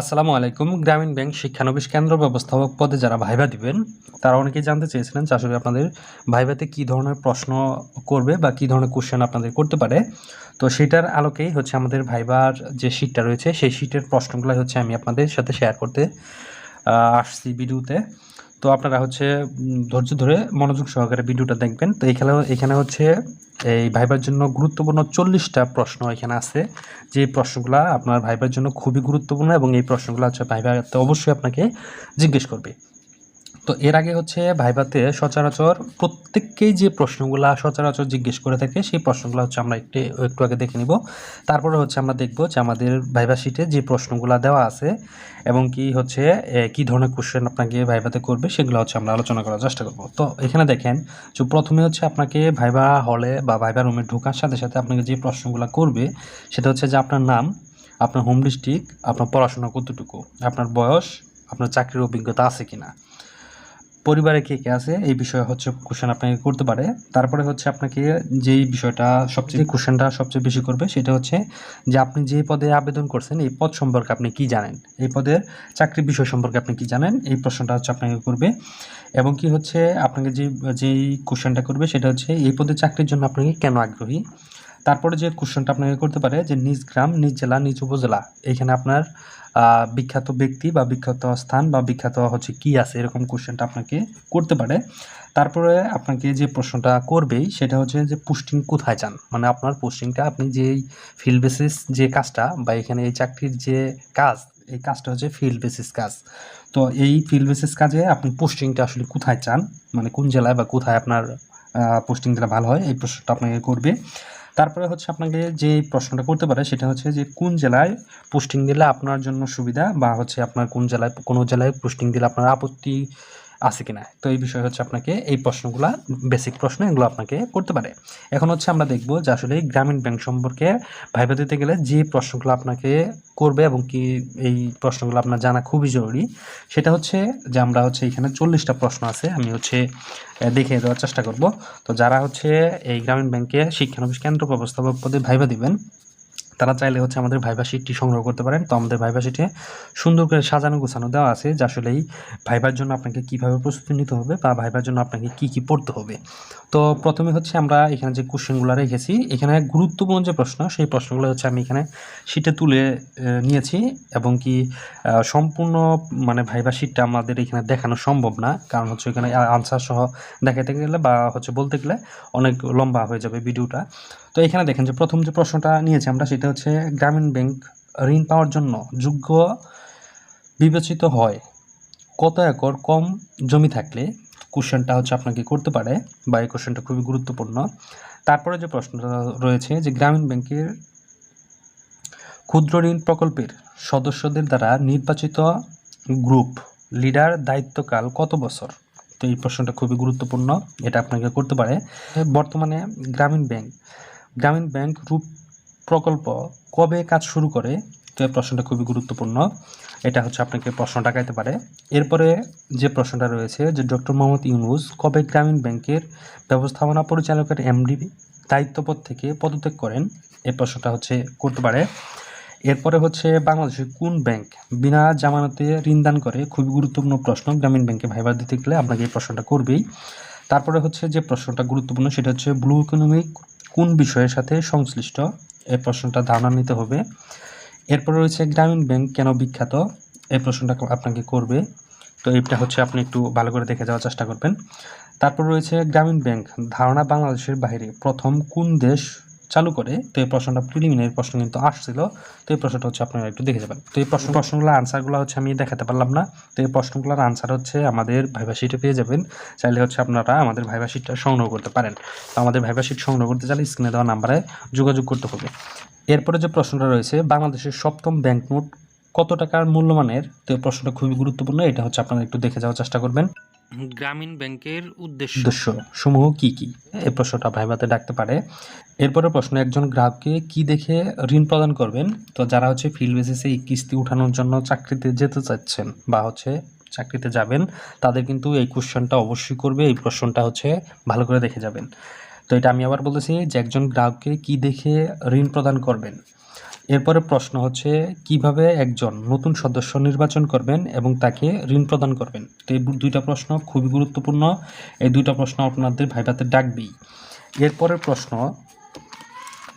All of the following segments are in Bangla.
আসসালামু আলাইকুম। গ্রামীণ ব্যাংক শিক্ষানবিশ কেন্দ্র ব্যবস্থাপক পদে যারা ভাইভা দিবেন, তারা অনেকেই জানতে চেয়েছিলেন যে আপনাদের ভাইভাতে কী ধরনের প্রশ্ন করবে বা কী ধরনের কোশ্চেন আপনাদের করতে পারে। তো সেটার আলোকেই হচ্ছে আমাদের ভাইবার যে শিটটা রয়েছে, সেই শিটের প্রশ্নগুলো হচ্ছে আমি আপনাদের সাথে শেয়ার করতে আসছি ভিডিওতে তো আপনারা হচ্ছে ধৈর্য ধরে মনোযোগ সহকারে ভিডিওটা দেখবেন। তো এখানে এখানে হচ্ছে এই ভাইবার জন্য গুরুত্বপূর্ণ চল্লিশটা প্রশ্ন এখানে আছে। যে প্রশ্নগুলো আপনার ভাইবার জন্য খুবই গুরুত্বপূর্ণ এবং এই প্রশ্নগুলো হচ্ছে ভাইবার অবশ্যই আপনাকে জিজ্ঞেস করবে। তো এর আগে হচ্ছে ভাইভাতে সচরাচর প্রত্যেককেই যে প্রশ্নগুলো সচরাচর জিজ্ঞেস করে থাকে, সেই প্রশ্নগুলো হচ্ছে আমরা একটু একটু আগে দেখে নিব। তারপরে হচ্ছে আমরা দেখব যে আমাদের ভাইভা শিটে যে প্রশ্নগুলো দেওয়া আছে এবং কি হচ্ছে কি ধরনের কোশ্চেন আপনাকে ভাইভাতে করবে, সেগুলো হচ্ছে আমরা আলোচনা করার চেষ্টা করব। তো এখানে দেখেন যে প্রথমে হচ্ছে আপনাকে ভাইভা হলে বা ভাইভা রুমে ঢোকার সাথে সাথে আপনাকে যে প্রশ্নগুলো করবে, সেটা হচ্ছে যে আপনার নাম, আপনার হোম ডিস্ট্রিক্ট আপনার পড়াশোনা কতটুকু, আপনার বয়স, আপনার চাকরির অভিজ্ঞতা আছে কিনা। পরিবারে কে কে আছে? এই বিষয়ে হচ্ছে কোশ্চেন আপনাকে করতে পারে। তারপরে হচ্ছে আপনাকে যেই বিষয়টা সবচেয়ে কোশ্চেনটা সবচেয়ে বেশি করবে সেটা হচ্ছে যে আপনি যে পদে আবেদন করছেন এই পদ সম্পর্কে আপনি কি জানেন? এই পদের চাকরির বিষয় সম্পর্কে আপনি কি জানেন? এই প্রশ্নটা হচ্ছে আপনাকে করবে। এবং কি হচ্ছে আপনাকে যে যেই কোশ্চেনটা করবে সেটা হচ্ছে এই পদে চাকরির জন্য আপনাকে কেন আগ্রহী? তারপরে যে কোশ্চেনটা আপনাকে করতে পারে যে নিজ গ্রাম, নিজ জেলা, নিজ উপজেলা, এখানে আপনার বিখ্যাত ব্যক্তি বা বিখ্যাত স্থান বা বিখ্যাত হচ্ছে কি আছে এরকম কোশ্চেনটা আপনাকে করতে পারে। তারপরে আপনাকে যে প্রশ্নটা করবেই সেটা হচ্ছে যে পোস্টিং কোথায় চান? মানে আপনার পোস্টিংটা আপনি যেই ফিল্ড বেসিস যে কাজটা বা এখানে এই চাকরির যে কাজ, এই কাজটা হচ্ছে ফিল্ড বেসিস কাজ। তো এই ফিল্ড বেসিস কাজে আপনি পোস্টিংটা আসলে কোথায় চান? মানে কোন জেলায় বা কোথায় আপনার পোস্টিং দিলে ভালো হয়? এই প্রশ্নটা আপনাকে করবে। তারপরে হচ্ছে আপনাকে যে প্রশ্নটা করতে পারে সেটা হচ্ছে যে কোন জেলায় পোস্টিং দিলে আপনার জন্য সুবিধা বা হচ্ছে আপনার কোন জেলায়, কোনো জেলায় পোস্টিং দিলে আপনার আপত্তি আছে কিনা? তো এই বিষয়ে হচ্ছে আপনাকে এই প্রশ্নগুলা বেসিক প্রশ্ন, এগুলো আপনাকে করতে পারে। এখন হচ্ছে আমরা দেখব যে আসলে গ্রামীণ ব্যাংক সম্পর্কে ভাইবা দিতে গেলে যে প্রশ্নগুলো আপনাকে করবে এবং কি এই প্রশ্নগুলো আপনার জানা খুবই জরুরি, সেটা হচ্ছে যে আমরা হচ্ছে এখানে চল্লিশটা প্রশ্ন আছে, আমি হচ্ছে দেখিয়ে দেওয়ার চেষ্টা করব। তো যারা হচ্ছে এই গ্রামীণ ব্যাংকে শিক্ষানবিশ কেন্দ্র ব্যবস্থাপক পদে ভাইবা দিবেন তারা চাইলে হচ্ছে আমাদের ভাইবা শিটটি সংগ্রহ করতে পারেন। তো আমাদের ভাইভা শিটে সুন্দর করে সাজানো গোছানো দেওয়া আছে, যে আসলে এই ভাইবার জন্য আপনাকে কীভাবে প্রস্তুতি নিতে হবে বা ভাইবার জন্য আপনাকে কি কি পড়তে হবে। তো প্রথমে হচ্ছে আমরা এখানে যে কোশ্চেনগুলো রেখেছি, এখানে গুরুত্বপূর্ণ যে প্রশ্ন, সেই প্রশ্নগুলো হচ্ছে আমি এখানে শিটে তুলে নিয়েছি এবং কি সম্পূর্ণ মানে ভাইবা শিটটা আমাদের এখানে দেখানো সম্ভব না। কারণ হচ্ছে এখানে আনসার সহ দেখাতে গেলে বা হচ্ছে বলতে গেলে অনেক লম্বা হয়ে যাবে ভিডিওটা তো এখানে দেখেন যে প্রথম যে প্রশ্নটা নিয়েছি আমরা, সেটা হচ্ছে গ্রামীণ ব্যাংক ঋণ পাওয়ার জন্য যোগ্য বিবেচিত হয় কত একর কম জমি থাকলে? কোশ্চেনটা হচ্ছে আপনাকে করতে পারে বা এই কোশ্চেনটা খুবই গুরুত্বপূর্ণ। তারপরে যে প্রশ্নটা রয়েছে যে গ্রামীণ ব্যাংকের ক্ষুদ্র ঋণ প্রকল্পের সদস্যদের দ্বারা নির্বাচিত গ্রুপ লিডার দায়িত্বকাল কত বছর? তো এই প্রশ্নটা খুবই গুরুত্বপূর্ণ, এটা আপনাকে করতে পারে। বর্তমানে গ্রামীণ ব্যাংক গ্রামীণ ব্যাংক রূপ প্রকল্প কবে কাজ শুরু করে? তো এই প্রশ্নটা খুবই গুরুত্বপূর্ণ। এটা হচ্ছে আপনাকে প্রশ্ন টাকাইতে পারে। এরপরে যে প্রশ্নটা রয়েছে যে ডক্টর মোহাম্মদ ইউনুস কবে গ্রামীণ ব্যাংকের ব্যবস্থাপনা পরিচালকের এমডি দায়িত্বপদ থেকে পদত্যাগ করেন? এই প্রশ্নটা হচ্ছে করতে পারে। এরপরে হচ্ছে বাংলাদেশের কোন ব্যাংক বিনা জামানতে ঋণ দান করে? খুবই গুরুত্বপূর্ণ প্রশ্ন। গ্রামীণ ব্যাংকে ভাইবার দিতে গেলে আপনাকে এই প্রশ্নটা করবেই। তারপরে হচ্ছে যে প্রশ্নটা গুরুত্বপূর্ণ, সেটা হচ্ছে ব্লু ইকোনমিক কোন বিষয়ের সাথে সংশ্লিষ্ট? এই প্রশ্নটা ধারণা নিতে হবে। এরপর রয়েছে গ্রামীণ ব্যাংক কেন বিখ্যাত? এই প্রশ্নটা আপনাকে করবে। তো এইটা হচ্ছে আপনি একটু ভালো করে দেখে যাওয়ার চেষ্টা করবেন। তারপর রয়েছে গ্রামীণ ব্যাংক, ধারণা বাংলাদেশের বাইরে। প্রথম কোন দেশ চালু করে, তো এই প্রশ্নটা প্রিলিমিনারি প্রশ্ন কিন্তু আসছিল, তো এই প্রশ্নটা হচ্ছে আপনারা একটু দেখে যাবেন। তো এই প্রশ্ন প্রশ্নগুলোর আনসারগুলো হচ্ছে আমি দেখাতে পারলাম না, তো এই প্রশ্নগুলোর আনসার হচ্ছে আমাদের ভাইবা শিটে পেয়ে যাবেন। চাইলে হচ্ছে আপনারা আমাদের ভাইবা শিটটা সংগ্রহ করতে পারেন। তো আমাদের ভাইবা শিট সংগ্রহ করতে চাইলে স্ক্রিনে দেওয়া নাম্বারে যোগাযোগ করতে হবে। এরপরে যে প্রশ্নটা রয়েছে, বাংলাদেশের সপ্তম ব্যাংক নোট কত টাকার মূল্যমানের, তো এই প্রশ্নটা খুবই গুরুত্বপূর্ণ, এটা হচ্ছে আপনারা একটু দেখে যাওয়ার চেষ্টা করবেন। গ্রামীণ ব্যাংকের উদ্দেশ্য। উদ্দেশ্য সমূহ কি কি? এই প্রশ্নটা ভাইবাতে ডাকতে পারে। এরপরে প্রশ্ন, একজন গ্রাহককে কি দেখে ঋণ প্রদান করবেন? তো যারা হচ্ছে ফিল্ড বেসিসে এই কিস্তি উঠানোর জন্য চাকরিতে যেতে চাচ্ছেন বা হচ্ছে চাকরিতে যাবেন, তাদের কিন্তু এই কোশ্চেনটা অবশ্যই করবে। এই প্রশ্নটা হচ্ছে ভালো করে দেখে যাবেন। তো এটা আমি আবার বলতেছি যে একজন গ্রাহককে কি দেখে ঋণ প্রদান করবেন? এরপরে প্রশ্ন হচ্ছে, কীভাবে একজন নতুন সদস্য নির্বাচন করবেন এবং তাকে ঋণ প্রদান করবেন? তো এই দুইটা প্রশ্ন খুবই গুরুত্বপূর্ণ। এই দুইটা প্রশ্ন আপনাদের ভাইভাতে ডাকবেই। এরপরের প্রশ্ন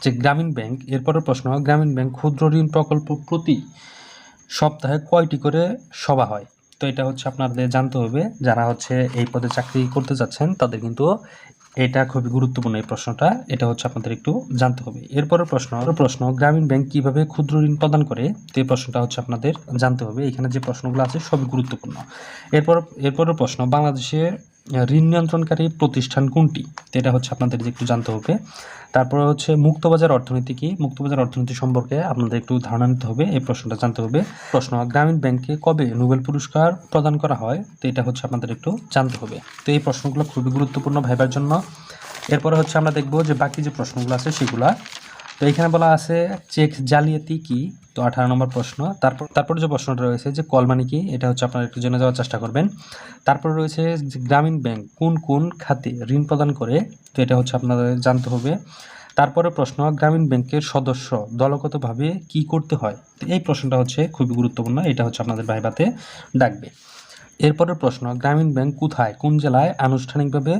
যে গ্রামীণ ব্যাংক, এরপরের প্রশ্ন, গ্রামীণ ব্যাংক ক্ষুদ্র ঋণ প্রকল্প প্রতি সপ্তাহে কয়টি করে সভা হয়? তো এটা হচ্ছে আপনাদের জানতে হবে। যারা হচ্ছে এই পদে চাকরি করতে যাচ্ছেন, তাদের কিন্তু এটা খুবই গুরুত্বপূর্ণ এই প্রশ্নটা। এটা হচ্ছে আপনাদের একটু জানতে হবে। এরপর প্রশ্ন প্রশ্ন, গ্রামীণ ব্যাংক কীভাবে ক্ষুদ্র ঋণ প্রদান করে? তো এই প্রশ্নটা হচ্ছে আপনাদের জানতে হবে। এখানে যে প্রশ্নগুলো আছে সবই গুরুত্বপূর্ণ। এরপর, এরপরের প্রশ্ন, বাংলাদেশের ঋণ নিয়ন্ত্রণকারী প্রতিষ্ঠান কোনটি? এটা হচ্ছে আপনাদের একটু জানতে হবে। তারপরে হচ্ছে মুক্তবাজার অর্থনীতি কি? মুক্তবাজার অর্থনীতি সম্পর্কে আপনাদের একটু ধারণা নিতে হবে, এই প্রশ্নটা জানতে হবে। প্রশ্ন, গ্রামীণ ব্যাংকে কবে নোবেল পুরস্কার প্রদান করা হয়? তো এটা হচ্ছে আপনাদের একটু জানতে হবে। তো এই প্রশ্নগুলো খুবই গুরুত্বপূর্ণ ভাইবার জন্য। এরপরে হচ্ছে আমরা দেখব যে বাকি যে প্রশ্নগুলো আছে সেগুলা তো এখানে বলা আছে, চেক জালিয়াতি কি? তো আঠারো নম্বর প্রশ্ন। তারপর তারপর যে প্রশ্নটা রয়েছে যে কলমানি কি, এটা হচ্ছে আপনারা একটু জেনে যাওয়ার চেষ্টা করবেন। তারপর রয়েছে গ্রামীণ ব্যাংক কোন কোন খাতে ঋণ প্রদান করে? তো এটা হচ্ছে আপনাদের জানতে হবে। তারপরে প্রশ্ন, গ্রামীণ ব্যাংকের সদস্য দলগতভাবে কি করতে হয়? তো এই প্রশ্নটা হচ্ছে খুবই গুরুত্বপূর্ণ, এটা হচ্ছে আপনাদের ভাইবাতে ডাকবে। এরপরের প্রশ্ন, গ্রামীণ ব্যাংক কোথায়, কোন জেলায় আনুষ্ঠানিকভাবে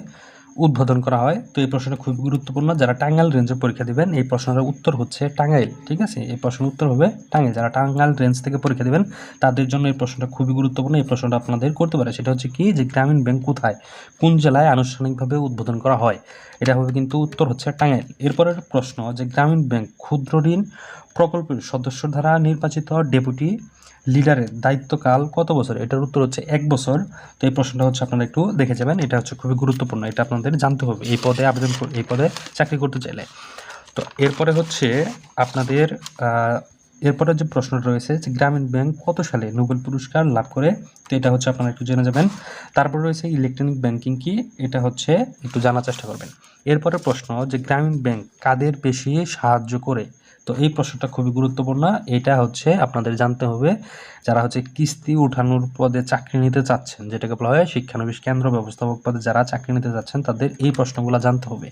উদ্বোধন করা হয়। তো এই প্রশ্নটা খুব গুরুত্বপূর্ণ। যারা টাঙ্গাইল রেঞ্জে পরীক্ষা দিবেন, এই প্রশ্নের উত্তর হচ্ছে টাঙ্গাইল, ঠিক আছে? এই প্রশ্নের উত্তর হবে টাঙ্গাইল। যারা টাঙ্গাইল রেঞ্জ থেকে পরীক্ষা দিবেন, তাদের জন্য এই প্রশ্নটা খুবই গুরুত্বপূর্ণ। এই প্রশ্নটা আপনাদের করতে পারে। সেটা হচ্ছে কি যে গ্রামীণ ব্যাংক কোথায়? কোন জেলায় আনুষ্ঠানিকভাবে উদ্বোধন করা হয়? এটা হবে কিন্তু উত্তর হচ্ছে টাঙ্গাইল। এরপরের প্রশ্ন যে গ্রামীণ ব্যাংক ক্ষুদ্র ঋণ প্রকল্পের সদস্য দ্বারা নির্বাচিত ডেপুটি লিডারের দায়িত্বকাল কত বছর? এটার উত্তর হচ্ছে এক বছর। তো এই প্রশ্নটা হচ্ছে আপনারা একটু দেখে যাবেন। এটা হচ্ছে খুবই গুরুত্বপূর্ণ। এটা আপনাদের জানতে হবে এই পদে আবেদন এই পদে চাকরি করতে চাইলে। তো এরপরে হচ্ছে আপনাদের এরপরে যে প্রশ্নটা রয়েছে যে গ্রামীণ ব্যাংক কত সালে নোবেল পুরস্কার লাভ করে? তো এটা হচ্ছে আপনারা একটু জেনে যাবেন। তারপর রয়েছে ইলেকট্রনিক ব্যাংকিং কি? এটা হচ্ছে একটু জানার চেষ্টা করবেন। এরপরে প্রশ্ন যে গ্রামীণ ব্যাংক কাদের বেশি সাহায্য করে? তো এই প্রশ্নটা খুবই গুরুত্বপূর্ণ। এটা হচ্ছে আপনাদের জানতে হবে, যারা হচ্ছে কিস্তি উঠানোর পদে চাকরি নিতে চাচ্ছেন, যেটাকে বলা হয় শিক্ষানবিশ কেন্দ্র ব্যবস্থাপক পদে যারা চাকরি নিতে চাচ্ছেন তাদের এই প্রশ্নগুলো জানতে হবে।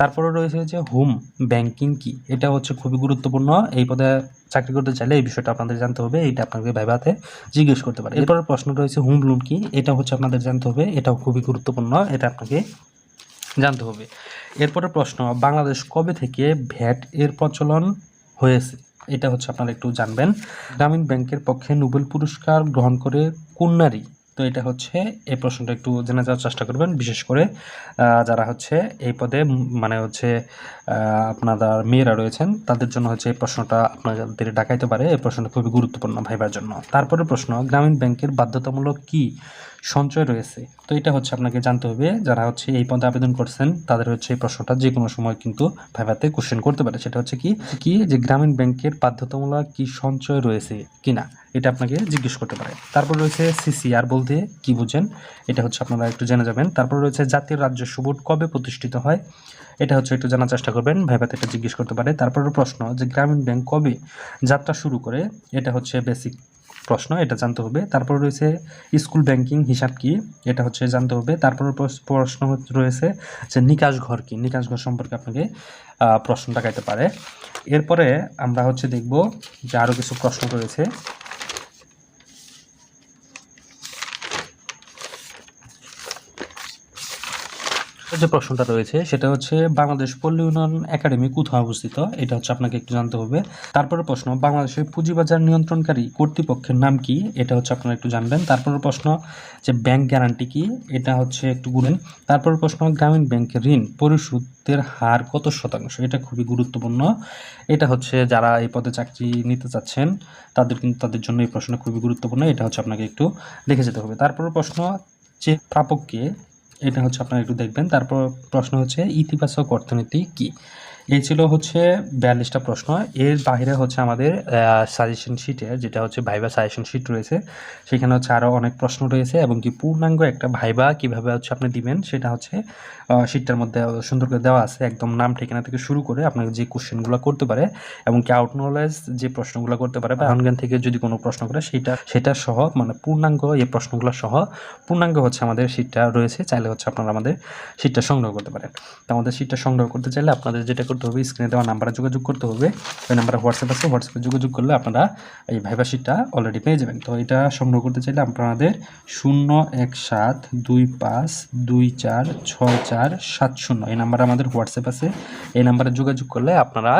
তারপরে রয়েছে যে হোম ব্যাংকিং কি? এটা হচ্ছে খুবই গুরুত্বপূর্ণ। এই পদে চাকরি করতে চাইলে এই বিষয়টা আপনাদের জানতে হবে, এটা আপনাকে ভাইভাতে জিজ্ঞেস করতে পারে। এরপরে প্রশ্ন রয়েছে হোম লোন কি? এটা হচ্ছে আপনাদের জানতে হবে, এটাও খুবই গুরুত্বপূর্ণ, এটা আপনাকে জানতে হবে। এরপরে প্রশ্ন, বাংলাদেশ কবে থেকে ভ্যাট এর প্রচলন? হয়েছে। এটা হচ্ছে আপনারা একটু জানবেন। গ্রামীণ ব্যাংকের পক্ষে নোবেল পুরস্কার গ্রহণ করে কোন নারী? তো এটা হচ্ছে এই প্রশ্নটা একটু জেনে যাওয়ার চেষ্টা করবেন। বিশেষ করে যারা হচ্ছে এই পদে মানে হচ্ছে আহ, আপনাদের মেয়েরা রয়েছেন তাদের জন্য হচ্ছে এই প্রশ্নটা আপনাদের ডাকাইতে পারে। এই প্রশ্নটা খুবই গুরুত্বপূর্ণ ভাইবার জন্য। তারপরে প্রশ্ন গ্রামীণ ব্যাংকের বাধ্যতামূলক কি? সঞ্চয় রয়েছে। তো এটা হচ্ছে আপনাকে জানতে হবে, যারা হচ্ছে এই পদে আবেদন করছেন, তাদের হচ্ছে এই প্রশ্নটা যে কোনো সময় কিন্তু ভাইভাতে কোশ্চেন করতে পারে। সেটা হচ্ছে কি? কি যে গ্রামীণ ব্যাংকের বাধ্যতামূলক কি সঞ্চয় রয়েছে কিনা? এটা আপনাকে জিজ্ঞেস করতে পারে। তারপর রয়েছে সিসিআর বলতে কি বুঝেন? এটা হচ্ছে আপনারা একটু জেনে যাবেন। তারপর রয়েছে জাতীয় রাজস্ব বোর্ড কবে প্রতিষ্ঠিত হয়? এটা হচ্ছে একটু জানার চেষ্টা করবেন, ভাইভাতে এটা জিজ্ঞেস করতে পারে। তারপর প্রশ্ন, যে গ্রামীণ ব্যাংক কবে যাত্রা শুরু করে? এটা হচ্ছে বেসিক প্রশ্ন, এটা জানতে হবে। তারপর রয়েছে স্কুল ব্যাংকিং হিসাব কি? এটা হচ্ছে জানতে হবে। তারপর প্রশ্ন রয়েছে যে নিকাশ ঘর কি? নিকাশ ঘর সম্পর্কে আপনাকে প্রশ্ন টাকাইতে পারে। এরপরে আমরা হচ্ছে দেখব যে আরও কিছু প্রশ্ন রয়েছে। যে প্রশ্নটা রয়েছে, সেটা হচ্ছে বাংলাদেশ পল্লী উন্নয়ন একাডেমি কোথায় অবস্থিত? এটা হচ্ছে আপনাকে একটু জানতে হবে। তারপরে প্রশ্ন, বাংলাদেশের পুঁজিবাজার নিয়ন্ত্রণকারী কর্তৃপক্ষের নাম কি? এটা হচ্ছে আপনারা একটু জানবেন। তারপরে প্রশ্ন, যে ব্যাংক গ্যারান্টি কি? এটা হচ্ছে একটু গুনেন। তারপরে প্রশ্ন, গ্রামীণ ব্যাংকের ঋণ পরিশোধের হার কত শতাংশ? এটা খুবই গুরুত্বপূর্ণ। এটা হচ্ছে যারা এই পদে চাকরি নিতে চাচ্ছেন, তাদের কিন্তু তাদের জন্য এই প্রশ্নটা খুবই গুরুত্বপূর্ণ। এটা হচ্ছে আপনাকে একটু দেখে যেতে হবে। তারপরে প্রশ্ন, যে প্রাপককে এটা হচ্ছে আপনারা একটু দেখবেন। তারপর প্রশ্ন হচ্ছে ইতিবাচক অর্থনীতি কি? এই ছিল হচ্ছে বিয়াল্লিশটা প্রশ্ন। এর বাইরে হচ্ছে আমাদের সাজেশন শিটে যেটা হচ্ছে ভাইবা সাজেশন শিট রয়েছে সেখানে হচ্ছে আরও অনেক প্রশ্ন রয়েছে এবং কি পূর্ণাঙ্গ একটা ভাইবা কীভাবে হচ্ছে আপনি দিবেন সেটা হচ্ছে শিটটার মধ্যে সুন্দর করে দেওয়া আছে। একদম নাম ঠিকানা থেকে শুরু করে আপনাকে যে কোশ্চেনগুলো করতে পারে এবং কি আউট নলেজ যে প্রশ্নগুলো করতে পারে বা জ্ঞান থেকে যদি কোনো প্রশ্ন করে সেটা সেটা সহ মানে পূর্ণাঙ্গ এই প্রশ্নগুলো সহ পূর্ণাঙ্গ হচ্ছে আমাদের শিটটা রয়েছে। চাইলে হচ্ছে আপনারা আমাদের শিটটা সংগ্রহ করতে পারেন। তো আমাদের শিটটা সংগ্রহ করতে চাইলে আপনাদের যেটা করতে হবে স্ক্রিনে দেওয়া নাম্বারে যোগাযোগ করতে হবে। ওই নাম্বারে হোয়াটসঅ্যাপ আছে হোয়াটসঅ্যাপে যোগাযোগ করলে আপনারা এই ভাইবা শিটটা অলরেডি পেয়ে যাবেন। তো এটা সংগ্রহ করতে চাইলে আপনাদের শূন্য এক সাত দুই পাঁচ দুই চার ছয় চার সাত শূন্য এই নাম্বারে আমাদের হোয়াটসঅ্যাপ আছে। এই নাম্বারে যোগাযোগ করলে আপনারা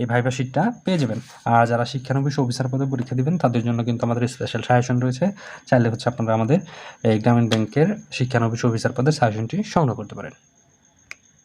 এই ভাইবা শিটটা পেয়ে যাবেন। আর যারা শিক্ষানবিশ অফিসার পদে পরীক্ষা দেবেন, তাদের জন্য কিন্তু আমাদের স্পেশাল সাজেশন রয়েছে। চাইলে হচ্ছে আপনারা আমাদের এই গ্রামীণ ব্যাংকের শিক্ষানবিশ অফিসার পদের সাজেশনটি সংগ্রহ করতে পারেন।